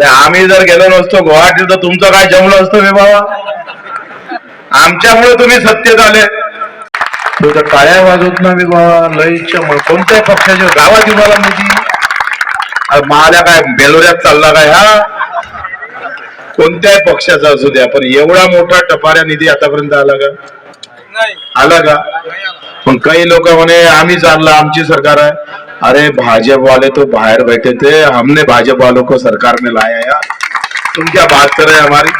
आम्ही जर गेलो नसतो गुवाहाटी तर तुमचं काय जमलं असतं रे बाबा? आमच्यामुळे तुम्ही सत्तेत आले. तू तर टाळ्या वाजवत ना मी बाबा लईच्या मग कोणत्याही पक्षाच्या गावात तुम्हाला मोदी अरे माझ्या काय बेलोऱ्यात चालला काय हा? कोणत्याही पक्षाचा असू द्या पण एवढा मोठा टपाऱ्या निधी आतापर्यंत आला का? आला का? पण काही लोक म्हणे आम्ही चालला आमची सरकार आहे. अरे भाजप वाले तो बाहेर बैठे थे हमने भाजप वालों को सरकार में लाया यार। तुम क्या बात कर रहे हो हमारी?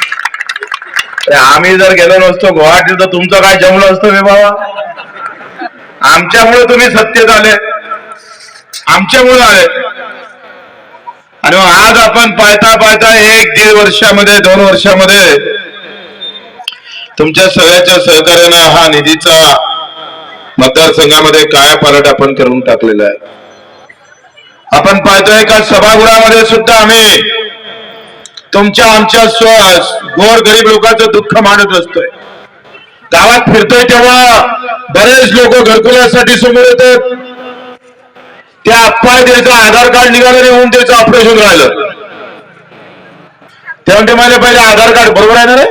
अरे आम्ही जर गेलो नसतो गुवाहाटी तर तुमचं काय जमलं असतं रे बाबा। आमच्यामुळे तुम्ही सत्तेत आले। आमच्यामुळे आले। आणि आज आपण पाहता पाहता एक दीड वर्षामध्ये दोन वर्षामध्ये तुमच्या सगळ्याच्या सहकार्यानं हा निधीचा मतदारसंघामध्ये काय पालट आपण करून टाकलेला आहे. आपण पाहतोय का सभागृहामध्ये सुद्धा आम्ही तुमच्या आमच्या स्व गोर गरीब लोकांचं दुःख मांडत असतोय. गावात फिरतोय तेव्हा बरेच लोक घरकुलासाठी समोर येतात. त्या अप्पाय त्याचं आधार कार्ड निघालं होऊन त्याचं ऑपरेशन राहिलं. तेव्हा ते मला पहिले आधार कार्ड बरोबर आहे ना रे?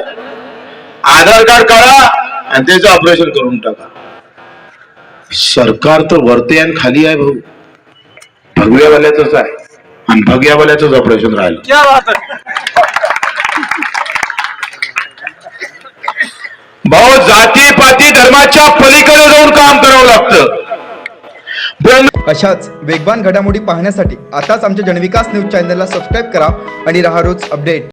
आधार कार्ड काढा आणि त्याचं ऑपरेशन करून टाका. सरकार तर वरते आणि खाली आहे भाऊ. भगव्यावाल्याच आहे. आणि भगव्यावाल्याच ऑपरेशन राहिलं. क्या बात है. भाऊ जाती पाती धर्माच्या पलीकडे जाऊन काम करावं लागतं. अशाच वेगवान घडामोडी पाहण्यासाठी आताच आमच्या जनविकास न्यूज चॅनलला सबस्क्राईब करा आणि रहा रोज अपडेट